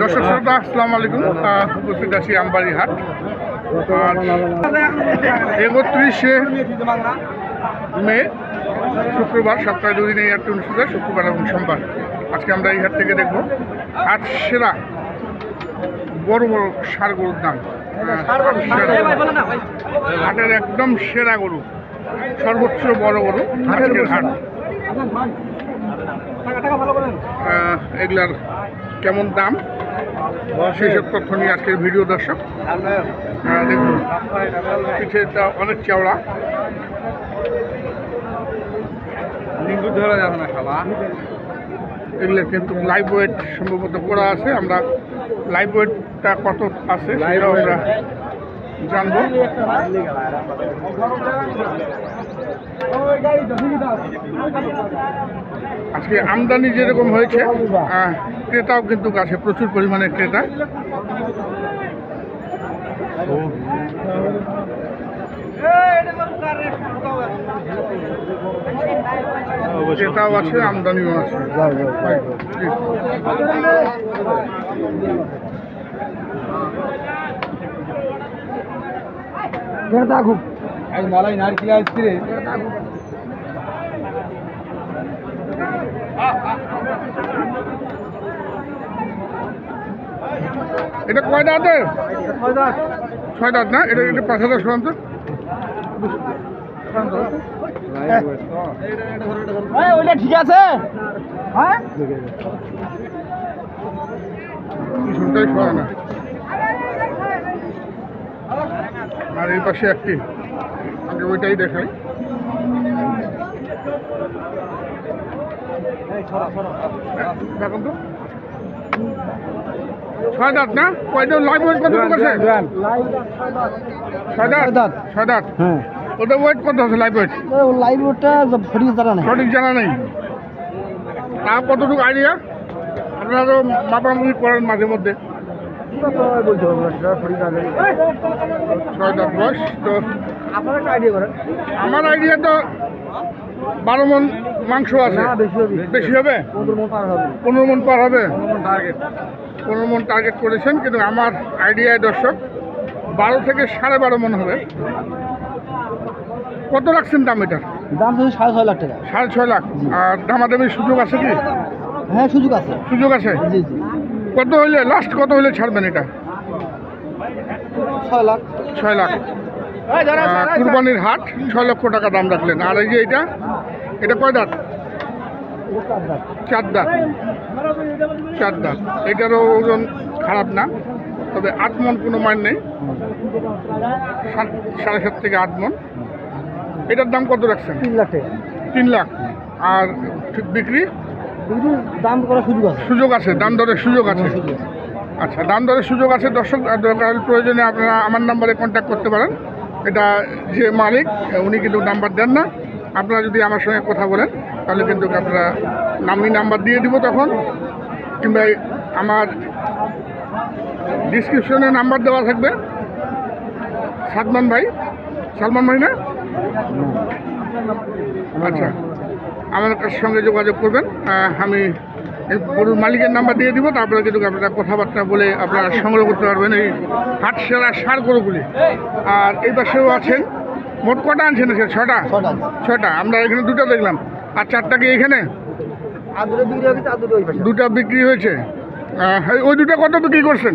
দর্শক শ্রোতা আসসালামু আলাইকুম। উপস্থিত আছি আমবাড়ি হাট একত্রিশে মে শুক্রবার সপ্তাহে দুদিন এই হাটটি অনুষ্ঠিত শুক্রবার এবং সোমবার। আজকে আমরা এই হাট থেকে দেখব হাট সেরা বড় বড় সার গরুর দাম। হাটের একদম সেরা গরু সর্বোচ্চ বড় গরু আজকের হাট। আহ, এগুলার কেমন দাম? সেই সব তথ্য নিয়ে আজকের ভিডিও দর্শক। আহ, দেখুন পিঠেটা অনেক চওড়া। ধরা যাবে না খালা এগুলো কিন্তু লাইভ ওয়েট সম্ভবত করা আছে। আমরা লাইভ ওয়েটটা কত আছে সেটাও আমরা জানব। আজকে আমদানি যেরকম হয়েছে ক্রেতাও কিন্তু আছে প্রচুর পরিমাণে ক্রেতা। ক্রেতাও আছে আমদানিও আছে। আজ মালাই নারকেল আসছে এটা কয় দাঁতের? ছয় দাঁত। না? এটা এটা পাঁচ হাজার শোনান তো? ওইটা ঠিক আছে? হ্যাঁ? সরা না। আর এই পাশে একটি। আগে ওইটাই দেখাই। দেখুন তো। ছয় দাঁত না কয়টা লাইভ ওয়েট কত আছে ছয় দাঁত ছয় দাঁত হ্যাঁ। ওটা ওয়েট কত আছে লাইভ ওয়েট লাইভ ওটা সঠিক জানা নেই। সঠিক জানা নেই? তা কতটুকু আইডিয়া আপনারা তো মাপামাপি করেন মাঝে মধ্যে। ছয় দাঁত বয়স তো আমার আইডিয়া তো বারো মন মাংস আছে। বেশি হবে। বেশি হবে? পনেরো মন পার হবে। পনেরো মন পার হবে? টার্গেট পনেরো মন টার্গেট করেছেন কিন্তু আমার আইডিয়ায় দর্শক বারো থেকে সাড়ে বারো মন হবে। কত রাখছেন দাম এটার? দাম শুধু সাড়ে ছয় লাখ টাকা। সাড়ে ছয় লাখ। আর দামাদামির সুযোগ আছে কি? হ্যাঁ সুযোগ আছে। সুযোগ আছে? জি জি। কত হইলে লাস্ট কত হইলে ছাড়বেন এটা? ছয় লাখ। ছয় লাখ। কুরবানির হাট ছয় লক্ষ টাকা দাম রাখলেন। আর এই যে এটা এটা কয় দাঁত? চার দাঁত চার দাঁত এটারও ওজন খারাপ না তবে আট মন কোনো মান নেই। সাড়ে সাত থেকে আট মন। এটার দাম কত রাখছেন? তিন লাখ। তিন লাখ। আর বিক্রি? দাম করার সুযোগ আছে। সুযোগ আছে দাম দরের সুযোগ আছে। আচ্ছা দাম দরের সুযোগ আছে। দর্শক দরকার প্রয়োজনে আপনারা আমার নাম্বারে কন্ট্যাক্ট করতে পারেন। এটা যে মালিক উনি কিন্তু নাম্বার দেন না। আপনারা যদি আমার সঙ্গে কথা বলেন, তাহলে কিন্তু আপনারা নামি নাম্বার দিয়ে দিব তখন, কিংবা আমার ডিসক্রিপশনে নাম্বার দেওয়া থাকবে। সালমান ভাই সালমান ভাই না? আচ্ছা আমার সঙ্গে যোগাযোগ করবেন আমি গরুর মালিকের নাম্বার দিয়ে দিব, তারপরে কিন্তু আপনারা কথাবার্তা বলে আপনারা সংগ্রহ করতে পারবেন এই হাট সেরা সার গরুগুলি। আর এই পাশেও আছেন মোট কটা আনছেন আজকে? ছটা? ছটা ছটা। আমরা এখানে দুটো দেখলাম। আর চারটা কি এখানে? দুটো বিক্রি হয়েছে। ওই দুটো কত বিক্রি করছেন?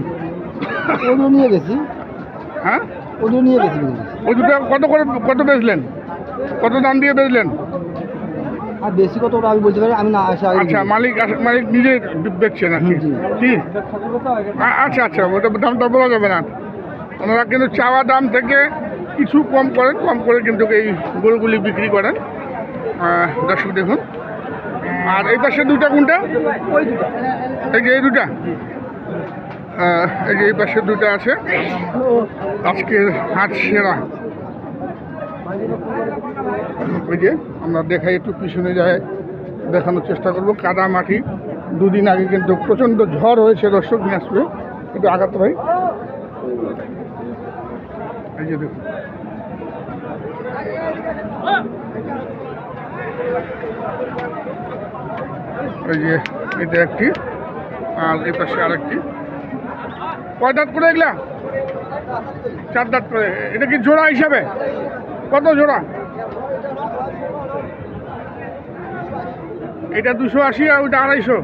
নিয়ে গেছি। হ্যাঁ? ওগুলো নিয়ে গেছি ওই দুটো কত করে কত বেচলেন? কত দাম দিয়ে বেচলেন? আর বেশি কত আমি বলতে পারি আমি না আসে আচ্ছা মালিক মালিক নিজে বেচছেন আর কি। আচ্ছা আচ্ছা ওটা দামটা বলা যাবে না। ওনারা কিন্তু চাওয়া দাম থেকে কিছু কম করেন, কম করে কিন্তু এই গরুগুলি বিক্রি করেন। দর্শক দেখুন। আর এই পাশে দুটা কোনটা? এই যে এই দুটা এই যে এই পাশে দুটা আছে। আজকের হাট সেরা। ওই যে আমরা দেখাই একটু পিছনে যায়, দেখানোর চেষ্টা করব। কাদা মাটি দুদিন আগে কিন্তু প্রচণ্ড ঝড় হয়েছে দর্শক নিয়ে আসবে একটু আঘাত ভাই এই যে দেখুন। এই যে, এটা একটি, আর এই পাশে আরেকটি। কয় দাঁত করে এগুলা? চার দাঁত করে। এটা কি জোড়া হিসাবে? কত জোড়া? এটা দুশো আশি আর ওইটা আড়াইশো।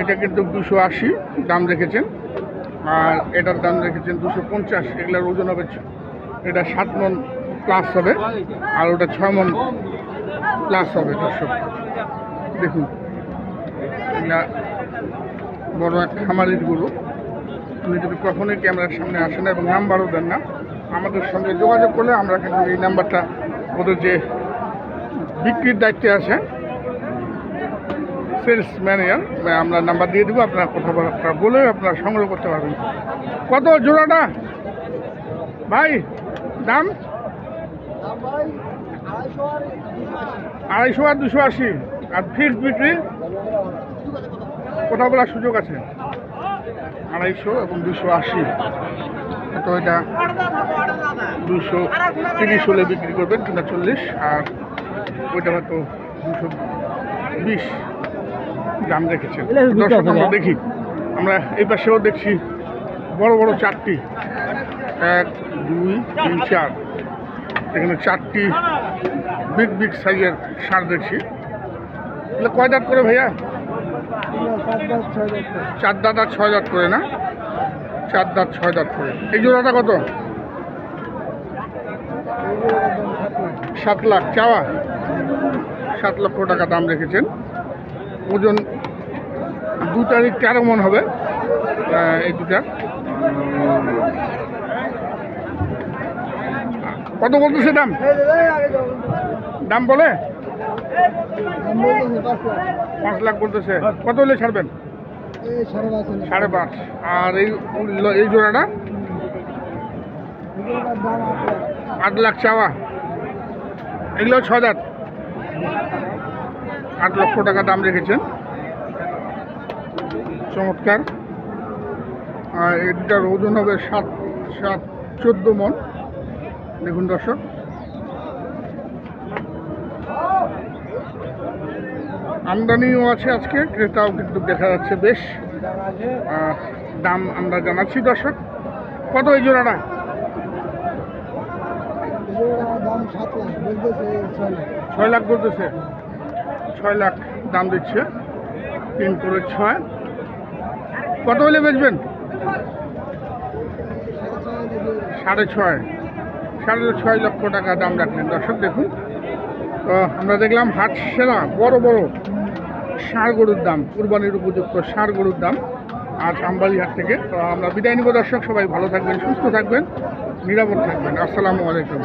এটা কিন্তু দুশো আশি দাম রেখেছেন। আর এটার দাম রেখেছেন দুশো পঞ্চাশ। এগুলোর ওজন হবে এটা সাত মন প্লাস হবে, আর ওটা ছয় মন প্লাস হবে, দর্শক। দেখুন এগুলা বড় এক খামারির গরু। উনি যদি কখনোই ক্যামেরার সামনে আসেন এবং নাম্বারও দেন না, আমাদের সঙ্গে যোগাযোগ করলে আমরা কিন্তু এই নাম্বারটা ওদের যে বিক্রির দায়িত্বে আছে সেলস ম্যানেজার আমরা নাম্বার দিয়ে দেবো, আপনারা কথাবার্তা বলে আপনারা সংগ্রহ করতে পারবেন। কত জোড়াটা? ভাই, দাম? আড়াইশো আর দুশো আশি। আর ফিক্সড বিক্রি কথা বলার সুযোগ আছে? আড়াইশো এবং দুশো আশি। তো এটা দুশো তিরিশ হলে বিক্রি করবেন কিংবা চল্লিশ আর ওইটা হয়তো দুশো বিশ দাম রেখেছেন। দর্শক আমরা দেখি। আমরা এই পাশেও দেখছি বড় বড় চারটি। এক দুই তিন চার। এখানে চারটি বিগ বিগ সাইজের সার দেখছি। এগুলো কয় দাঁত করে ভাইয়া? চার দাঁত আর ছয় দাঁত করে না? চার দাঁত, ছয় দাঁত করে। এই জোড়াটা কত? সাত লাখ। চাওয়া? সাত লক্ষ টাকা দাম রেখেছেন। ওজন দু তারিখ তেরো মন হবে এই দুটা কত বলতেছে দাম? দাম বলে? পাঁচ লাখ বলতেছে কত হলে ছাড়বেন? সাড়ে পাঁচ। আর এই এই জোড়াটা? আট লাখ চাওয়া। এগুলো ছ হাজার আট লক্ষ টাকা দাম রেখেছেন। চমৎকার। আর এটার ওজন হবে সাত সাত চোদ্দ মন। দেখুন দর্শক। আমদানিও আছে আজকে, ক্রেতাও কিন্তু দেখা যাচ্ছে বেশ দাম আমরা জানাচ্ছি দর্শক। কত এই জোড়াটা ছয় লাখ বলতেছে। ছয় লাখ দাম দিচ্ছে, তিন করে ছয়। কত হলে বেচবেন? সাড়ে ছয়। সাড়ে ছয় লক্ষ টাকা দাম রাখলেন। দর্শক, দেখুন, তো আমরা দেখলাম হাট সেরা, বড় বড় ষাঁড় গরুর দাম, কুরবানির উপযুক্ত ষাঁড় গরুর দাম আর হাট থেকে। তো আমরা বিদায় নিব দর্শক, সবাই ভালো থাকবেন, সুস্থ থাকবেন, নিরাপদ থাকবেন। আসসালামু আলাইকুম।